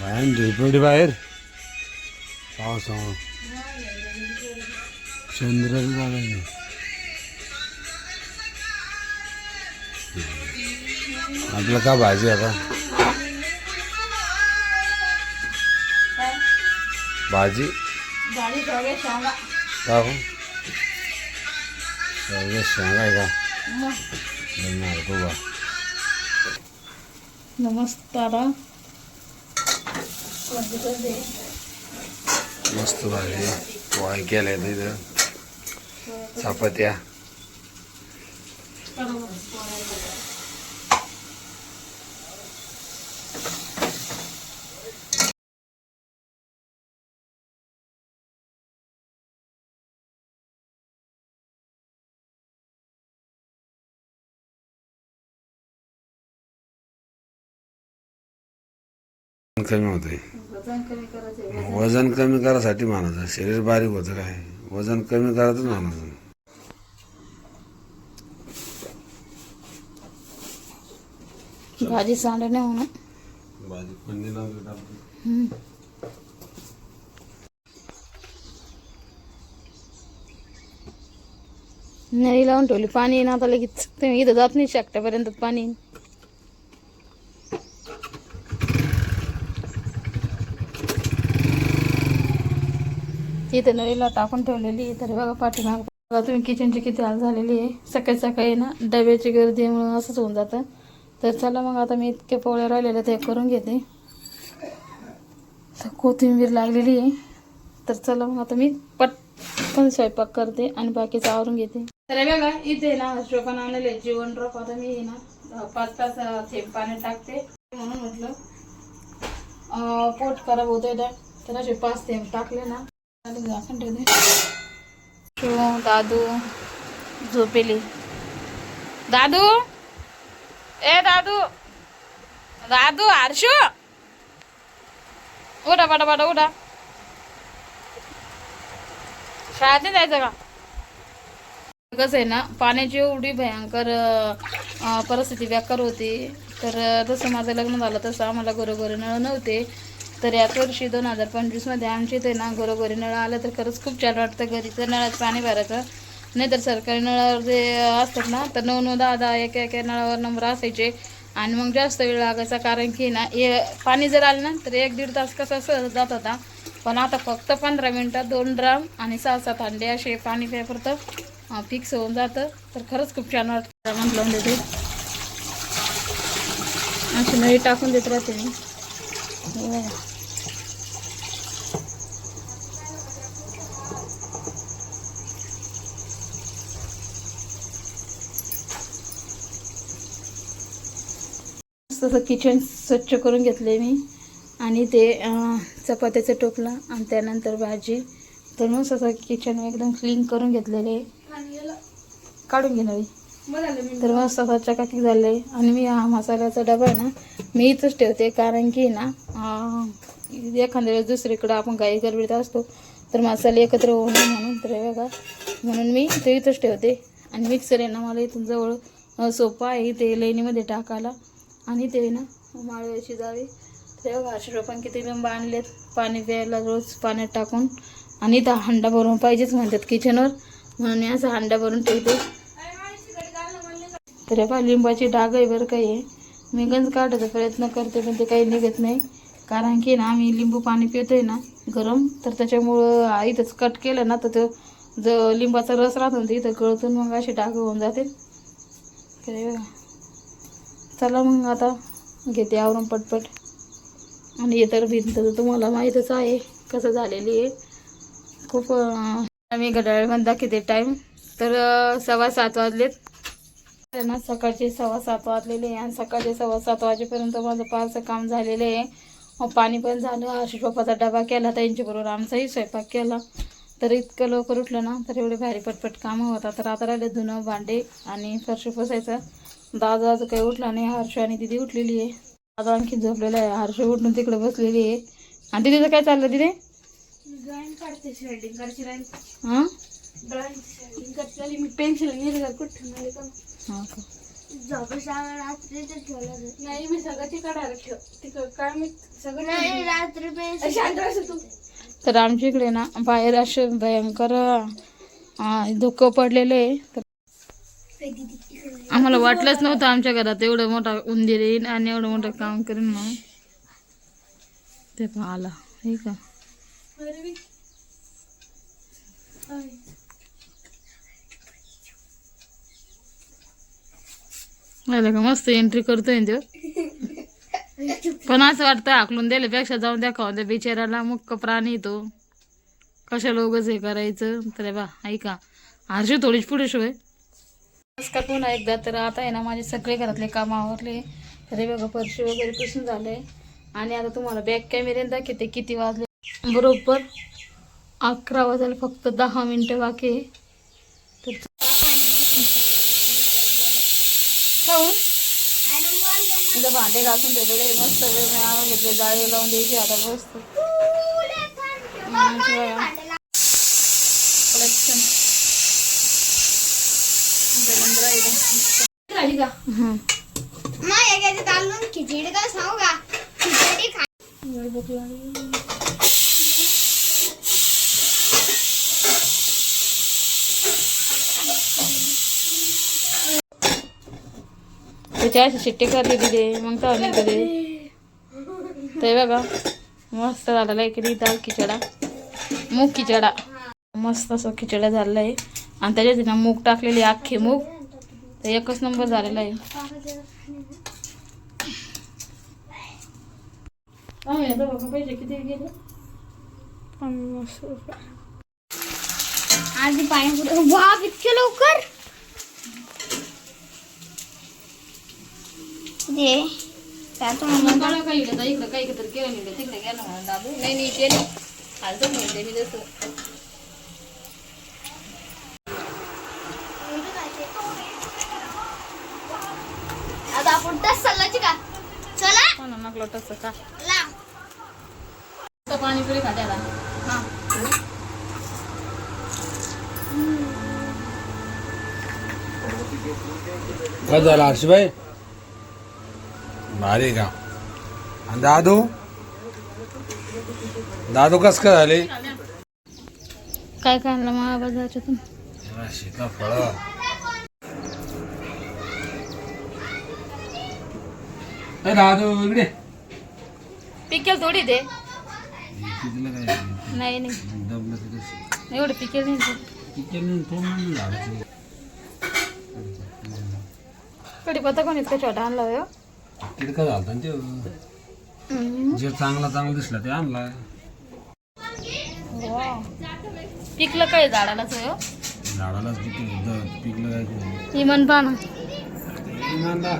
बाहेर झोपडी बाहेर पावसा चंद्र आपलं का भाजी आता भाजी का हो सगळे सांगाय का बनणार तो बा नमस्कार मस्त भाजी वाय केल्या तिथं चपात्या. कमी होतंय. वजन कमी करायचं वजन कमी करायसाठी म्हणायचं शरीर बारीक होतं काय? वजन कमी करायचंच म्हणायचं भाजी सांडे नाही म्हणून भाजी पण नळी लावून ठेवली. पाणी येईन आता लगेच. तुम्ही इथं जात नाही शकट्यापर्यंत पाणी येईन. इथं नळीला टाकून ठेवलेली तर बघा पाठीमाग बघा तुम्ही किचनची किती हाल झालेली आहे. सकाळी सकाळी ना डब्याची गर्दी म्हणून असंच होऊन जातं. तर चला मग आता मी इतके पोळ्या राहिलेल्या ते करून घेते. तर कोथिंबीर लागलेली आहे. तर चला मग आता मी पटकन स्वयंपाक करते आणि बाकीचं आवरून घेते. तर बघा इथे ना शोकान आणलेले जेवण ड्रॉप आता मी ना पाच पाच थेंब पाणी टाकते. म्हणून म्हटलं पोट खराब होतंय ना तर असे पाच थेंब टाकले ना. दादू झोपेली. दादू? ए दादू. दादू हर्षू उठा पाटा पाटा उठा शाळेत नाही जायचं का? कसं आहे ना पाण्याची एवढी भयंकर परिस्थिती बेकार होती. तर जसं माझं लग्न झालं तसं आम्हाला घरोघरी नळ नव्हते. तर याच वर्षी दोन हजार पंचवीसमध्ये आमच्या इथे ना घरोघरी नळ आलं तर खरंच खूप छान वाटतं. घरी तर नळात पाणी भरायचं. नाहीतर सरकारी नळावर जे असतात ना तर नऊ नऊ दहा दहा एक एक नळावर नंबर असायचे. आणि मग जास्त वेळ लागायचा कारण की ना ए पाणी जर आलं ना तर एक दीड तास कसं सहज जात होता. पण आता फक्त पंधरा मिनटात दोन ड्राम आणि सहा सात अंडे असे पाणी प्यापुरतं फिक्स होऊन जातं. तर खरंच खूप छान वाटतं. म्हटलं देते अशी नळी टाकून देत राहते मी. हो. तसं किचन स्वच्छ करून घेतले मी. आणि ते चपात्याचं टोपलं आणि त्यानंतर भाजी. तर मग असं किचन एकदम क्लीन करून घेतलेले काढून घेणार तर मस्त असं चकाकी झाले आणि मी हा मसाल्याचा डबा आहे ना मी इथंच ठेवते. कारण की ना एखाद्या वेळेस दुसरीकडं आपण काही गडबडीत असतो तर मसाले एकत्र होऊ नये म्हणून. तर बघा म्हणून मी ते इथंच ठेवते. आणि मिक्सर आहे ना मला इथून जवळ सोपं आहे. ते लेणीमध्ये टाकायला. आणि ते ना माळव्याची जावी ते बघा पण किती लिंब आणलेत. पाणी प्यायला रोज पाण्यात टाकून. आणि त्या हंडा भरून पाहिजेच म्हणतात किचनवर. म्हणून मी असं हंडा भरून ठेवते. तर हे पहा लिंबाची डाग आहे बरं काही आहे मी गंज काढायचा प्रयत्न करते पण ते काही निघत नाही. कारण की ना आम्ही लिंबू पाणी पितोय ना गरम. तर त्याच्यामुळं इथंच कट केलं ना तर तो जो लिंबाचा रस राहतो ना, इथं गळतून मग अशी डाग होऊन जाते तर बघा. चला मग आता घेते आवरून पटपट. आणि इतर भिंत तर तुम्हाला माहीतच आहे कसं झालेली आहे. खूप आम्ही मी घड्याळमध्ये दाखवते टाईम तर सव्वा सात वाजलेत. तर ना सकाळचे सव्वा सात वाजलेले आहे आणि सकाळचे सव्वा सात वाजेपर्यंत माझं फारसं काम झालेलं आहे. पाणी पण झालं आशिष बाप्पाचा डबा केला त्यांच्याबरोबर आमचाही स्वयंपाक केला. तर इतकं लवकर उठलं ना तर एवढे भारी पटपट कामं होतात. तर आता राहिले धुणं भांडे आणि फरशी पुसायचं. दादा आज काही उठला नाही हर्ष आणि दिदी उठलेली आहे. दादा आणखी झोपलेला आहे. हर्ष उठून तिकडे बसलेली आहे. आणि दिदीचं काय चाललं दिदी? ड्रॉइंग काढते शेडिंग करायची राहील हां? ड्रॉइंग शेडिंग करते. मी पेन्सिल निर्धार कुठून आले का? हां का? झोपेच्या रात्रीच ठेवलं नाही मी सगळं तिकडे ठेव. तिकड काय मी सगळं नाही रात्री पण शांत तू. तर आमच्या इकडे ना बाहेर असे भयंकर धुकं पडलेलं आहे. तर आम्हाला वाटलंच नव्हतं आमच्या घरात एवढं मोठा उंदीर येईन आणि एवढं मोठं काम करेन मग ते पण आला हे का? का मस्त एंट्री करतोय ना तो. पण असं वाटतं आकलून दिल्यापेक्षा जाऊन द्या खाऊन द्या बिचाराला मुक्क प्राणी तो. कशाला उगच हे करायचं? तर बा ऐका. हरशी थोडीच पुढे शिवाय नमस्कार पुन्हा एकदा तर आता आहे ना माझे सगळे घरातले काम आवरले. तरी बघा फरशी वगैरे पुसून झाले. आणि आता तुम्हाला बॅक कॅमेऱ्याने दाखवते किती वाजले. बरोबर अकरा वाजायला फक्त दहा मिनटं बाकी तर भांडे घासून ठेवलेले मस्त वेळ घेतले जाळी लावून द्यायची आता मस्त झाली का नाही एखादी तांदूळ खिचडी का सांगू का? खिचडी खा. त्याच्या अशी शिट्टी करली तिथे. मग तर आली तिथे ते बघा मस्त झालेला आहे की दाल खिचडा. मूग खिचडा. मस्त असं खिचडा झालेला आहे. आणि त्याच्यात मूग टाकलेली अख्खे मूग. तर एकच नंबर झालेला आहे. पैसे किती गेले? पन्नास रुपये. आधी पाणी कुठं वा इतक्या लवकर? दे. त्यातून मला काही इकडं इकडं काही तर केलं नाही तिकडे गेलं म्हणून दाबू नाही नाही ते नाही खालचं म्हणते मी जसं आता आपण तस चाललायची का चला कोणा नकलं तसं का? पाणीपुरी खात्याला. हा. काय झालं हर्षभाई भारी का? आणि दादू? दादू कस काय झाले? काय काय आणलं महाबाजारातून सीताफळ दादू इकडे पिकेल थोडी दे. काय नाही नाही. तिथे एवढं पिकेल नाही ते. किती तोंड झाडाचं कढीपत्ता कोण इतका छोटा आणला हो किडका झालता ना ते. जे चांगला चांगला दिसला ते आणला. पिकलं काय झाडालाच हो? झाडालाच किती पिकलं काय इमान पहा ना. इमान काय